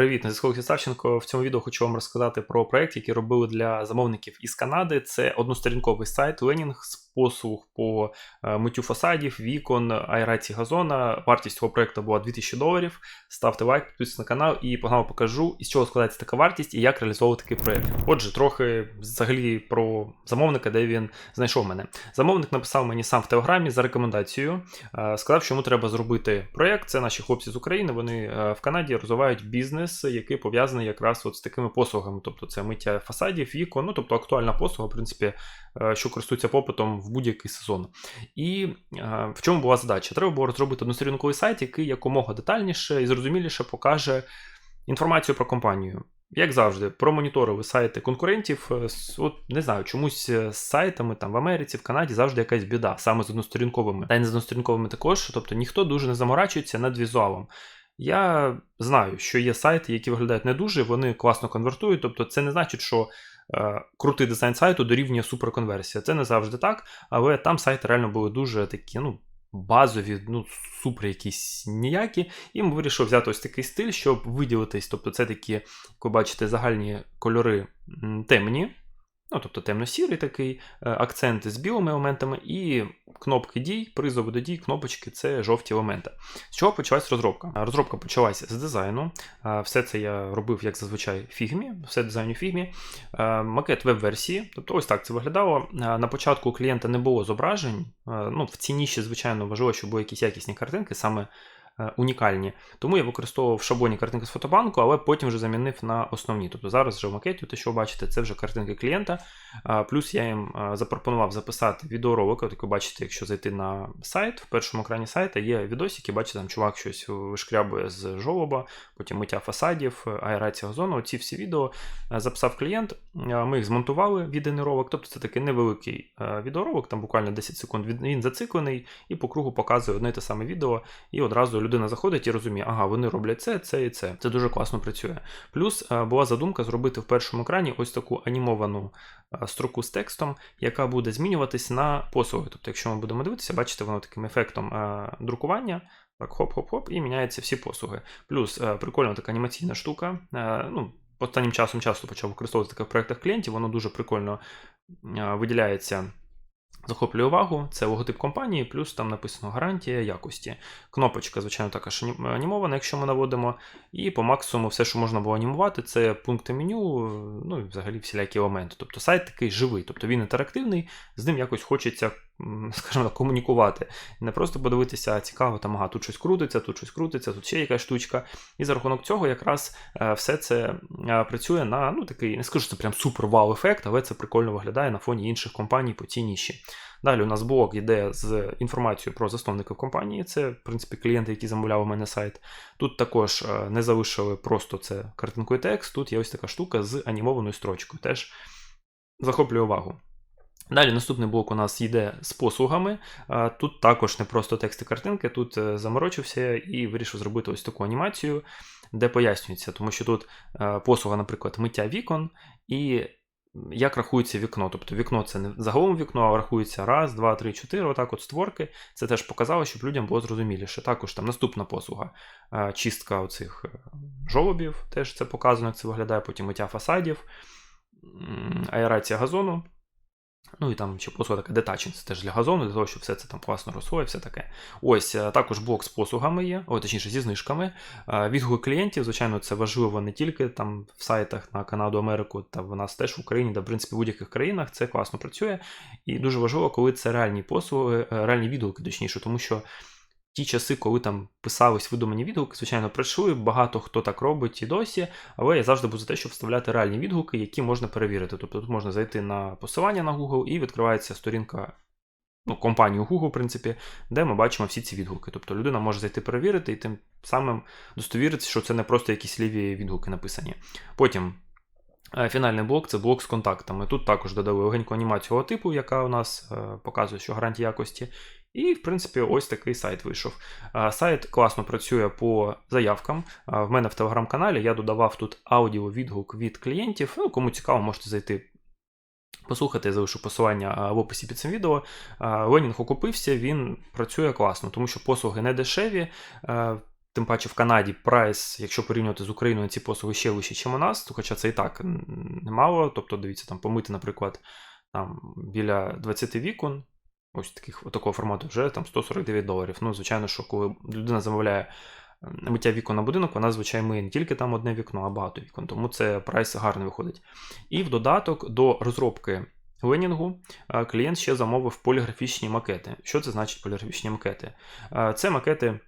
Привіт, на зв'язку Савченко. В цьому відео хочу вам розказати про проект, який робили для замовників із Канади. Це односторінковий сайт Ленінг з послуг по е, миттю фасадів, вікон, аерації газона. Вартість цього проекту була 2000 доларів. Ставте лайк, підписуйтесь на канал і погнали покажу, із чого складається така вартість і як реалізовувати такий проект. Отже, трохи взагалі про замовника, де він знайшов мене. Замовник написав мені сам в телеграмі за рекомендацією. е, Сказав, що йому треба зробити проект. Це наші хлопці з України. Вони е, в Канаді розвивають бізнес, який пов'язаний якраз от з такими послугами. Тобто це миття фасадів, вікон, ну тобто актуальна послуга, в принципі, е, що користується попитом в будь-який сезон. І е, в чому була задача? Треба було розробити односторінковий сайт, який якомога детальніше і зрозуміліше покаже інформацію про компанію. Як завжди, промоніторили сайти конкурентів. Е, От не знаю, чомусь з сайтами там в Америці, в Канаді завжди якась біда, саме з односторінковими. Та й не з односторінковими також. Тобто ніхто дуже не заморачується над візуалом. Я знаю, що є сайти, які виглядають не дуже, вони класно конвертують. Тобто, це не значить, що е, крутий дизайн сайту дорівнює суперконверсія. Це не завжди так, але там сайти реально були дуже такі, ну. Базові, ну, супер якісь ніякі, і ми вирішили взяти ось такий стиль, щоб виділитись. Тобто, це такі, як ви бачите, загальні кольори темні, ну, тобто темно-сірий такий, е, акценти з білими елементами, і кнопки дій, призови до дій, кнопочки це жовті елементи. З чого почалась розробка? Розробка почалася з дизайну. Все це я робив, як зазвичай, в фігмі, все дизайн у фігмі. Макет веб-версії. Тобто ось так це виглядало. На початку у клієнта не було зображень. Ну, в цій ніші, звичайно, важливо, щоб були якісь якісні картинки, саме е, унікальні. Тому я використовував шаблонні картинки з фотобанку, але потім вже замінив на основні. Тобто зараз вже в макеті, те, що ви бачите, це вже картинки клієнта. Плюс я їм запропонував записати відеоролик. От як ви бачите, якщо зайти на сайт, в першому екрані сайта є відосики, бачите, там чувак щось вишкрябує з жолоба, потім миття фасадів, аерація газону. Оці всі відео е, записав клієнт. Ми їх змонтували відеоролик, тобто це такий невеликий е, відеоролик, там буквально 10 секунд. Він- зациклений і по кругу показує одне й те саме відео, і одразу людина заходить і розуміє, ага, вони роблять це, це і це. Це дуже класно працює. Плюс е, була задумка зробити в першому екрані ось таку анімовану е, строку з текстом, яка буде змінюватись на послуги. Тобто, якщо ми будемо дивитися, бачите, воно таким ефектом е, друкування. Так, хоп-хоп-хоп, і міняються всі послуги. Плюс прикольна така анімаційна штука. Ну, останнім часом часто почав використовувати таке в проєктах клієнтів, воно дуже прикольно виділяється. Захоплює увагу, це логотип компанії, плюс там написано гарантія якості. Кнопочка, звичайно, також анімована, якщо ми наводимо. І по максимуму все, що можна було анімувати, це пункти меню, ну і взагалі всілякі елементи. Тобто сайт такий живий, тобто він інтерактивний, з ним якось хочеться, скажімо так, комунікувати. Не просто подивитися, цікаво, там, ага, тут щось крутиться, тут щось крутиться, тут ще якась штучка. І за рахунок цього якраз е, все це е, працює на ну, такий, не скажу, це прям супер вау-ефект, але це прикольно виглядає на фоні інших компаній по цій ніші. Далі у нас блок йде з інформацією про засновників компанії. Це, в принципі, клієнти, які замовляли у мене сайт. Тут також е, не залишили просто це картинку і текст. Тут є ось така штука з анімованою строчкою. Теж захоплює увагу. Далі наступний блок у нас йде з послугами. Тут також не просто текст і картинки, тут е, заморочився і вирішив зробити ось таку анімацію, де пояснюється, тому що тут е, послуга, наприклад, миття вікон, і як рахується вікно. Тобто вікно це не загалом вікно, а рахується раз, два, три, чотири, отак от створки. Це теж показало, щоб людям було зрозуміліше. Також там наступна послуга, чистка оцих е, жолобів, теж це показано, як це виглядає, потім миття фасадів, аерація газону. Ну і там ще послуга така детачинг, це теж для газону, для того, щоб все це там класно росло і все таке. Ось е, також блок з послугами є, о, точніше, зі знижками. Відгук Відгуки клієнтів, звичайно, це важливо не тільки там в сайтах на Канаду, Америку, та в нас теж в Україні, та в принципі в будь-яких країнах це класно працює. І дуже важливо, коли це реальні послуги, е, реальні відгуки, точніше, тому що. Ті часи, коли там писались видумані відгуки, звичайно, пройшли, багато хто так робить і досі, але я завжди буду за те, щоб вставляти реальні відгуки, які можна перевірити. Тобто тут можна зайти на посилання на Google і відкривається сторінка ну, компанії Google, в принципі, де ми бачимо всі ці відгуки. Тобто людина може зайти перевірити і тим самим достовіритися, що це не просто якісь ліві відгуки написані. Потім. Е, Фінальний блок це блок з контактами. Тут також додали легеньку анімацію типу, яка у нас е, показує, що гарантія якості. І, в принципі, ось такий сайт вийшов. Сайт класно працює по заявкам. В мене в телеграм-каналі я додавав тут аудіо-відгук від клієнтів. Ну, кому цікаво, можете зайти. Послухати, я залишу посилання в описі під цим відео. Ленінг окупився, він працює класно, тому що послуги не дешеві. Тим паче в Канаді прайс, якщо порівнювати з Україною, ці послуги ще вищі, ніж у нас, то хоча це і так немало. Тобто, дивіться, там помити, наприклад, там біля 20 вікон, ось таких, такого формату, вже там 149 доларів. Ну, звичайно, що коли людина замовляє миття вікон на будинок, вона, звичайно, миє не тільки там одне вікно, а багато вікон. Тому це прайс гарно виходить. І в додаток до розробки. Ленінгу клієнт ще замовив поліграфічні макети. Що це значить поліграфічні макети? Це макети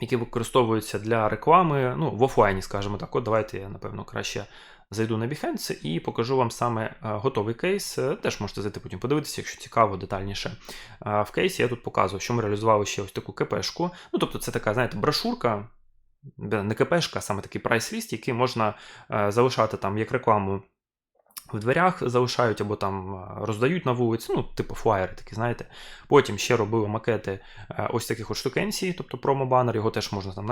які використовуються для реклами, ну, в офлайні, скажімо так. От давайте я, напевно, краще зайду на Behance і покажу вам саме е, готовий кейс. Е, теж можете зайти потім подивитися, якщо цікаво, детальніше. В кейсі я тут показую, що ми реалізували ще ось таку КПшку. Ну, тобто, це така, знаєте, брошурка, не КПшка, а саме такий прайс-ліст, який можна е, залишати там як рекламу в дверях залишають або там роздають на вулиці, ну, типу флаєри такі, знаєте. Потім ще робили макети ось таких от штукенцій, тобто промо-банер, його теж можна там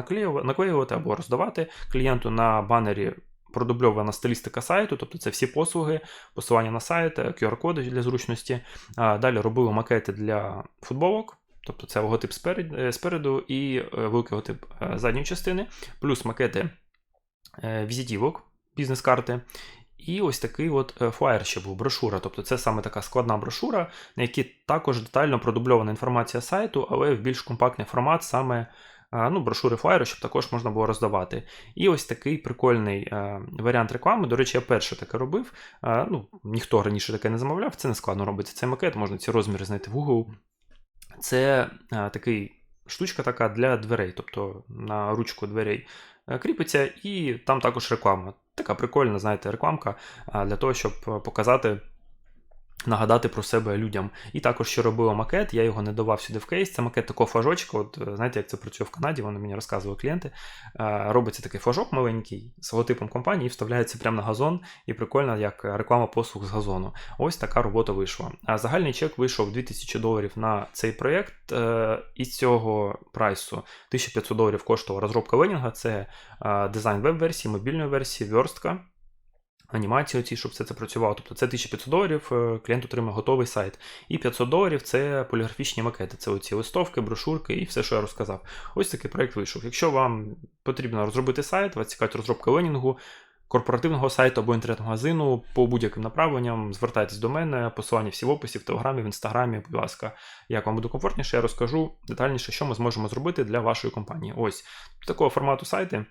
наклеювати або роздавати клієнту на банері. Продубльована стилістика сайту, тобто це всі послуги, посилання на сайт, QR-коди для зручності. Далі робили макети для футболок, тобто це логотип е, спереду і е, великий логотип е, задньої частини, плюс макети візитівок, бізнес-карти. І ось такий от е, флаєр ще був брошура. Тобто це саме така складна брошура, на якій також детально продубльована інформація сайту, але в більш компактний формат саме ну, брошури флаєру, щоб також можна було роздавати. І ось такий прикольний е, варіант реклами. До речі, я перше таке робив. Е, ну, Ніхто раніше таке не замовляв, це не складно робити. Цей макет, можна ці розміри знайти в Google. Це такий штучка така для дверей, тобто на ручку дверей кріпиться, і там також реклама. Така прикольна, знаєте, рекламка для того, щоб е, показати. Нагадати про себе людям. І також, що робила макет, я його не давав сюди в кейс. Це макет такого флажочка. От е, знаєте, як це працює в Канаді, вони мені розказували клієнти. Робиться такий флажок маленький з логотипом компанії і вставляється прямо на газон, і прикольно, як реклама послуг з газону. Ось така робота вийшла. А загальний чек вийшов 2000 доларів на цей проєкт. Е, із цього прайсу 1500 доларів коштувала розробка Ленінга, це дизайн веб-версії, мобільної версії, верстка анімацію ці, щоб все це працювало. Тобто це 1500 доларів, е, клієнт отримає готовий сайт. І 500 доларів це поліграфічні макети, це оці листовки, брошурки і все, що я розказав. Ось такий проект вийшов. Якщо вам потрібно розробити сайт, вас цікавить розробка ленінгу, корпоративного сайту або інтернет-магазину по будь-яким направленням, звертайтесь до мене, посилання всі в описі, в телеграмі, в інстаграмі, будь ласка, як вам буде комфортніше, я розкажу детальніше, що ми зможемо зробити для вашої компанії. Ось такого формату сайти.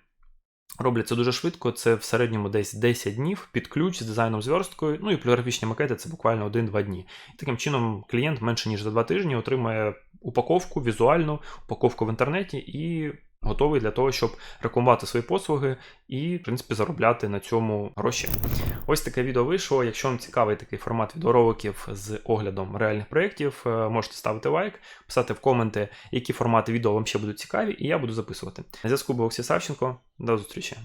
Робляться дуже швидко, це в середньому десь 10 днів під ключ з дизайном зверсткою, ну і поліграфічні макети це буквально 1-2 дні. І таким чином клієнт менше ніж за 2 тижні отримає упаковку, візуальну упаковку в інтернеті і готовий для того, щоб рекламувати свої послуги і, в принципі, заробляти на цьому гроші. Ось таке відео вийшло. Якщо вам цікавий такий формат відеороликів з оглядом реальних проєктів, е, можете ставити лайк, писати в коменти, які формати відео вам ще будуть цікаві, і я буду записувати. На зв'язку був Олексій Савченко. До зустрічі.